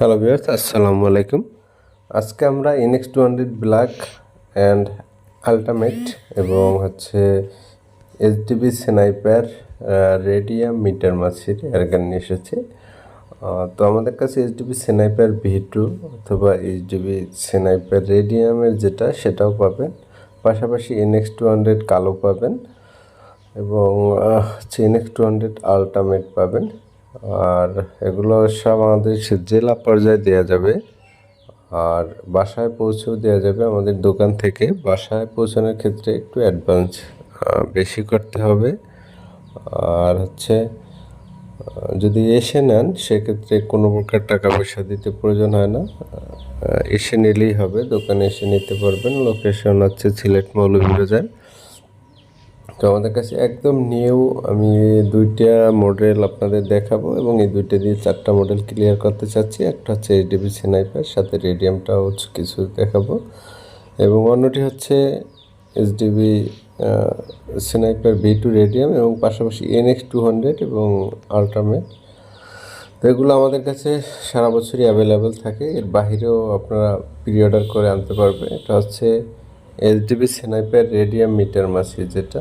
Hello viewers আসসালামু আলাইকুম আজকে আমরা NX two hundred black and ultimate এবং হচ্ছে এইচডিবি স্নাইপার রেডিয়াম মিটার মাছির এয়ারগান নিয়ে এসেছি। তো আমাদের কাছে এইচডিবি স্নাইপার ভি টু অথবা এইচডিবি স্নাইপার রেডিয়ামের যেটা, সেটাও পাবেন। পাশাপাশি এনএক্স টু হান্ড্রেড কালো পাবেন এবং হচ্ছে এনএক্স টু হান্ড্রেড আলটিমেট পাবেন। আর এগুলো সব আমাদের জেলা পর্যায়ে দেওয়া যাবে। আর বাসায় পৌঁছেও দেওয়া যাবে। আমাদের দোকান থেকে বাসায় পৌঁছানোর ক্ষেত্রে একটু অ্যাডভান্স বেশি করতে হবে। আর হচ্ছে যদি এসে নেন, সেক্ষেত্রে কোনো প্রকার টাকা পয়সা দিতে প্রয়োজন হয় না। এসে নিলেই হবে। দোকানে এসে নিতে পারবেন। লোকেশন হচ্ছে সিলেট মৌলভীবাজার। তো আমাদের কাছে একদম নিউ আমি দুইটা মডেল আপনাদের দেখাবো এবং এই দুইটা দিয়ে চারটা মডেল ক্লিয়ার করতে চাচ্ছি। একটা হচ্ছে এইচডিবি স্নাইপার সাথে রেডিয়ামটাও কিছু দেখাবো। এবং অন্যটি হচ্ছে HDB sniper B two radium এবং পাশাপাশি এনএক্স টু হান্ড্রেড এবং আল্ট্রামেট তো এগুলো আমাদের কাছে সারা বছরই অ্যাভেলেবেল থাকে। এর বাহিরেও আপনারা প্রি অর্ডার করে আনতে পারবে। এটা হচ্ছে এলডিবি স্নাইপার রেডিয়াম মিটার মাসি যেটা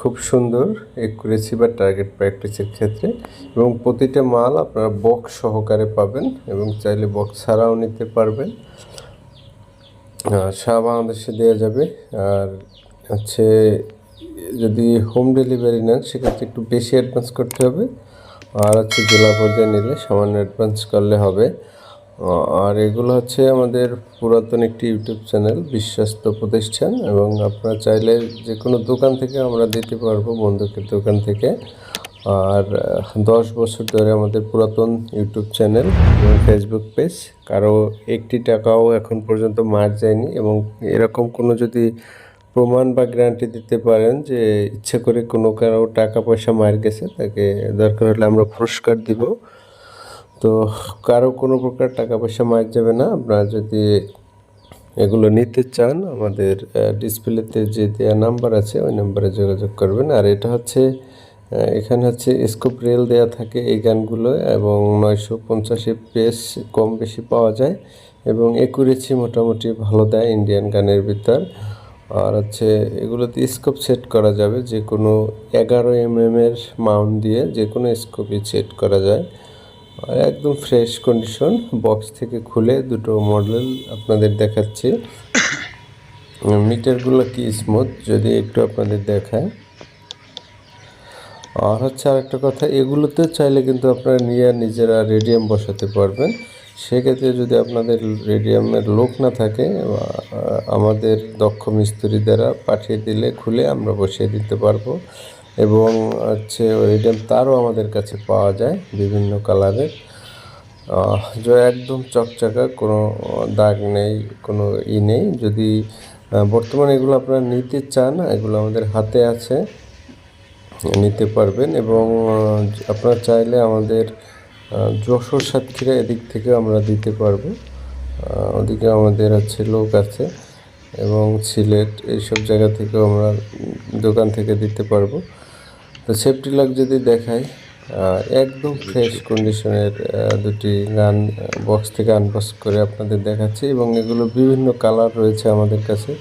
খুব সুন্দর একুরেসি বা টার্গেট প্র্যাকটিসের ক্ষেত্রে এবং প্রতিটা মাল আপনারা বক্স সহকারে পাবেন এবং চাইলে বক্স ছাড়াও নিতে পারবেন। সারা বাংলাদেশে দেওয়া যাবে। আর হচ্ছে যদি হোম ডেলিভারি নেন, সেক্ষেত্রে একটু বেশি অ্যাডভান্স করতে হবে। আর হচ্ছে জেলা পর্যায়ে নিলে সামান্য অ্যাডভান্স করলে হবে। আর এগুলো হচ্ছে আমাদের পুরাতন একটি ইউটিউব চ্যানেল, বিশ্বস্ত প্রতিষ্ঠান, এবং আপনারা চাইলে যে কোনো দোকান থেকে আমরা দিতে পারব বন্ধুকের দোকান থেকে। আর দশ বছর ধরে আমাদের পুরাতন ইউটিউব চ্যানেল এবং ফেসবুক পেজ, কারও একটি টাকাও এখন পর্যন্ত মার যায়নি, এবং এরকম কোনো যদি প্রমাণ বা গ্যারান্টি দিতে পারেন যে ইচ্ছে করে কোনো কারও টাকা পয়সা মার গেছে, তাকে দরকার হলে আমরা পুরস্কার দিব। তো কারও কোনো প্রকার টাকা পয়সা মার যাবে না। আপনারা যদি এগুলো নিতে চান, আমাদের ডিসপ্লেতে যে দেওয়া নাম্বার আছে, ওই নাম্বারে যোগাযোগ করবেন। আর এটা হচ্ছে এখানে হচ্ছে স্কোপ রেল দেওয়া থাকে এই গানগুলো এবং নয়শো পঞ্চাশে পেস কম বেশি পাওয়া যায় এবং একুরেছি মোটামুটি ভালো দেয় ইন্ডিয়ান গানের ভিতর। আর হচ্ছে এগুলোতে স্কোপ সেট করা যাবে যে কোনো এগারো এম এর মাউন্ট দিয়ে যে কোনো স্কোপই সেট করা যায়। একদম ফ্রেশ কন্ডিশন বক্স থেকে খুলে দুটো মডেল আপনাদের দেখাচ্ছি। মিটারগুলো কি স্মুথ যদি একটু আপনাদের দেখায়। আর হচ্ছে আরেকটা কথা, এগুলোতে চাইলে কিন্তু আপনারা নিয়ে নিজেরা রেডিয়াম বসাতে পারবেন। সেক্ষেত্রে যদি আপনাদের রেডিয়ামের লোক না থাকে আমাদের দক্ষ মিস্ত্রি দ্বারা পাঠিয়ে দিলে খুলে আমরা বসিয়ে দিতে পারব। এবং হচ্ছে রেডিয়াম তারও আমাদের কাছে পাওয়া যায় বিভিন্ন কালারের। যে একদম চকচকা, কোনো দাগ নেই, কোনো ই নেই। যদি বর্তমানে এগুলো আপনারা নিতে চান, এগুলো আমাদের হাতে আছে, নিতে পারবেন এবং আপনারা চাইলে আমাদের যশোর সাতক্ষীরা এদিক থেকে আমরা দিতে পারব। ওদিকে আমাদের হচ্ছে লোক আছে। এবং সিলেট এইসব জায়গা থেকেও আমরা দোকান থেকে দিতে পারব। তো সেফটি লক যদি দেখাই একদম ফ্রেশ কন্ডিশনের দুটি গান বক্স থেকে আনবক্স করে আপনাদের দেখাচ্ছি এবং এগুলো বিভিন্ন কালার রয়েছে আমাদের কাছে।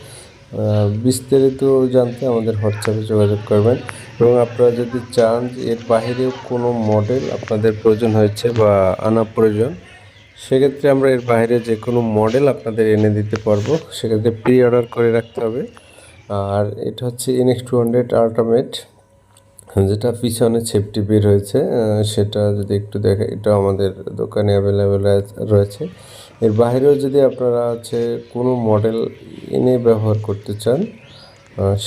বিস্তারিত জানতে আমাদের হোয়াটসঅ্যাপে যোগাযোগ করবেন এবং আপনারা যদি চান এর বাইরেও কোনো মডেল আপনাদের প্রয়োজন হয়েছে বা আনা প্রয়োজন সেক্ষেত্রে আমরা এর বাইরে যে কোনো মডেল আপনাদের এনে দিতে পারব। সেক্ষেত্রে প্রি অর্ডার করে রাখতে হবে। আর এটা হচ্ছে এনএক্স টু হান্ড্রেড আল্টামেট যেটা পিছনে সেফটি বের হয়েছে সেটা যদি একটু দেখে, এটা আমাদের দোকানে অ্যাভেলেবেল রয়েছে। এর বাইরেও যদি আপনারা হচ্ছে কোনো মডেল এনে ব্যবহার করতে চান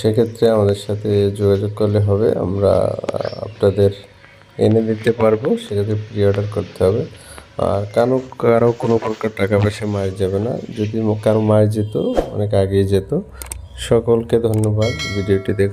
সেক্ষেত্রে আমাদের সাথে যোগাযোগ করলে হবে। আমরা আপনাদের এনে দিতে পারব। সেক্ষেত্রে প্রি অর্ডার করতে হবে। আর কারও কারও কোনো প্রকার টাকা পয়সা মার যাবে না। যদি কারও মার যেত, অনেক আগেই যেত। সকলকে ধন্যবাদ। ভিডিওটি দেখ